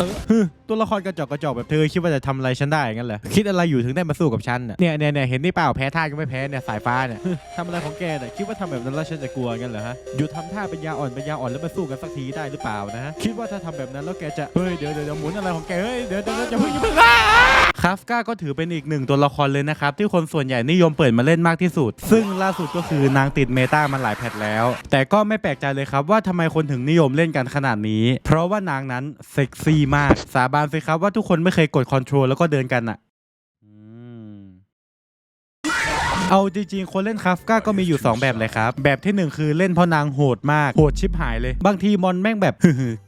เออฮึตัวละครกระจอกกระจอกแบบเธอคิดว่าจะทำอะไรฉันได้งั้นเหรอคิดอะไรอยู่ถึงได้มาสู้กับฉันน่ะเนี่ยเนี่ยเนี่ยเห็นนี่เปล่าแพ้ท่าก็ไม่แพ้เนี่ยสายฟ้าเนี่ยฮึทำอะไรของแกเนี่ยคิดว่าทำแบบนั้นแล้วฉันจะกลัวงั้นเหรอฮะหยุดทำท่าเป็นยาอ่อนเป็นยาอ่อนแล้วมาสู้กันสักทีได้หรือเปล่านะฮะคิดว่าถ้าทำแบบนั้นแล้วแกจะเฮ้ยเดี๋ยวเดี๋ยวเดี๋ยวหมุนอะไรของแกเฮ้ยเดี๋ยวเดี๋ยวเดี๋ยวจะพึ่งอย่าพึ่งอะ คาฟกาก็ถือเป็นอีกหนึ่งตัวละครเลยนะครับ ที่คนส่วนใหญ่นิยมเปิดมาเล่นมากที่สุด ซึ่งล่าสุดก็คือนางติดเมตามันหลายแพทแล้ว แต่ก็ไม่แปลกใจเลยครับว่าทำไมคนถึงนิยมเล่นกันขนาดนี้ เพราะว่านางนั้นเซ็กซี่มาก สาบานสิครับว่าทุกคนไม่เคยกดคอนโทรลแล้วก็เดินกันอะอืมเอาจริงๆ คนเล่นคาฟกาก็มีอยู่ 2 แบบเลยครับ แบบทีหนึ่1 คือเล่นเพราะนางโหดมาก โหดชิบหายเลย บางทีมอนแม่งแบบ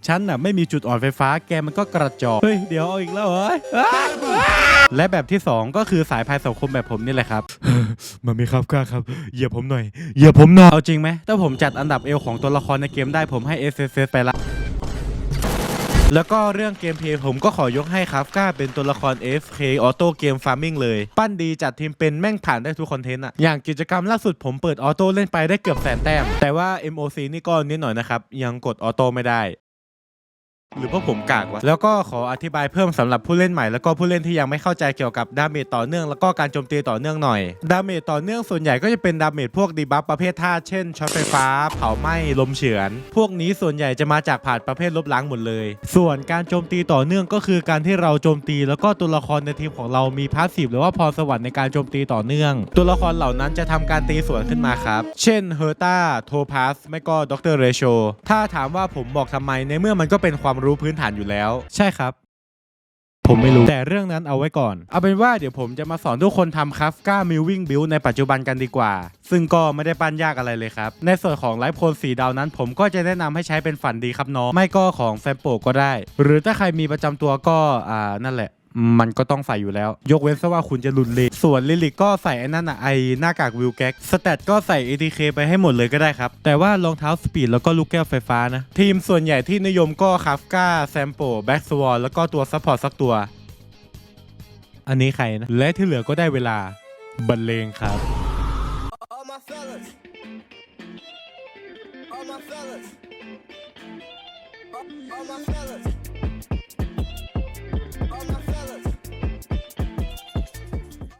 ฉันน่ะไม่มีจุดอ่อนไฟฟ้าแกมันก็กระจอกเฮ้ย เดี๋ยวเอาอีกแล้วเหรออ้าวและแบบที่ 2 ก็คือสายพายสังคมแบบผมนี่แหละครับมันมีครับกล้าครับเหยียบผมหน่อยเหยียบผมหน่อยเอาจริงไหมถ้าผมจัดอันดับเอลของตัวละครในเกมได้ผมให้ S S S ไปละ แล้วก็เรื่องเกมเพลย์ผมก็ขอยกให้ครับก้าเป็นตัวละคร FK Auto Game Farming เลย ปั้นดีจัดทีมเป็นแม่งผ่านได้ทุกคอนเทนต์อะอย่างกิจกรรมล่าสุดผมเปิดออโต้เล่นไปได้เกือบแสนแต้ม แต่ว่า MOC นี่ก็นิดหน่อยนะครับ ยังกดออโต้ไม่ได้ หรือว่าผมกากวะ แล้วก็ขออธิบายเพิ่มสำหรับผู้เล่นใหม่แล้วก็ผู้เล่นที่ยังไม่เข้าใจเกี่ยวกับดาเมจต่อเนื่องแล้วก็การโจมตีต่อเนื่องหน่อย ดาเมจต่อเนื่องส่วนใหญ่ก็จะเป็นดาเมจพวกดีบัฟประเภทธาตุเช่นช็อตไฟฟ้า เผาไหม้ลมเฉือน พวกนี้ส่วนใหญ่จะมาจากผ่านประเภทลบล้างหมดเลย ส่วนการโจมตีต่อเนื่องก็คือการที่เราโจมตี แล้วก็ตัวละครในทีมของเรามีพาสซีฟหรือว่าพรสวรรค์ในการโจมตีต่อเนื่อง ตัวละครเหล่านั้นจะทำการตีสวนขึ้นมาครับ เช่นเฮอร์ตาโทพาสไม่ก็ด็อกเตอร์เรโชถ้าถามว่าผมบอกทำไมในเมื่อมันก็เป็นความรู้พื้นฐานอยู่แล้ว ใช่ครับ ผมไม่รู้แต่เรื่องนั้นเอาไว้ก่อน เอาเป็นว่าเดี๋ยวผมจะมาสอนทุกคนทำคัฟก้ามิลวิ่งบิลในปัจจุบันกันดีกว่า ซึ่งก็ไม่ได้ปั้นยากอะไรเลยครับ ในส่วนของไลฟ์โคนสีดาวนั้น ผมก็จะแนะนำให้ใช้เป็นฝันดีครับน้องไม่ก็ของแฟมโปก็ได้ หรือถ้าใครมีประจำตัวก็อ่านั่นแหละ มันก็ต้องใส่อยู่แล้ว ยกเว้นซะว่าคุณจะหลุดเลยส่วนลิลิกก็ใส่ไอ้นั่นอะไอหน้ากากวิลแก๊กสเตตก็ใส่ ATK ไปให้หมดเลยก็ได้ครับ แต่ว่ารองเท้าสปีดแล้วก็ลูกแก้วไฟฟ้านะ ทีมส่วนใหญ่ที่นิยมก็คาฟกาแซมโปแบ็กสวอลแล้วก็ตัวซัพพอร์ตสักตัว อันนี้ใครนะ และที่เหลือก็ได้เวลาบรรเลงครับ All my fellas. All my fellas. All, all my fellas.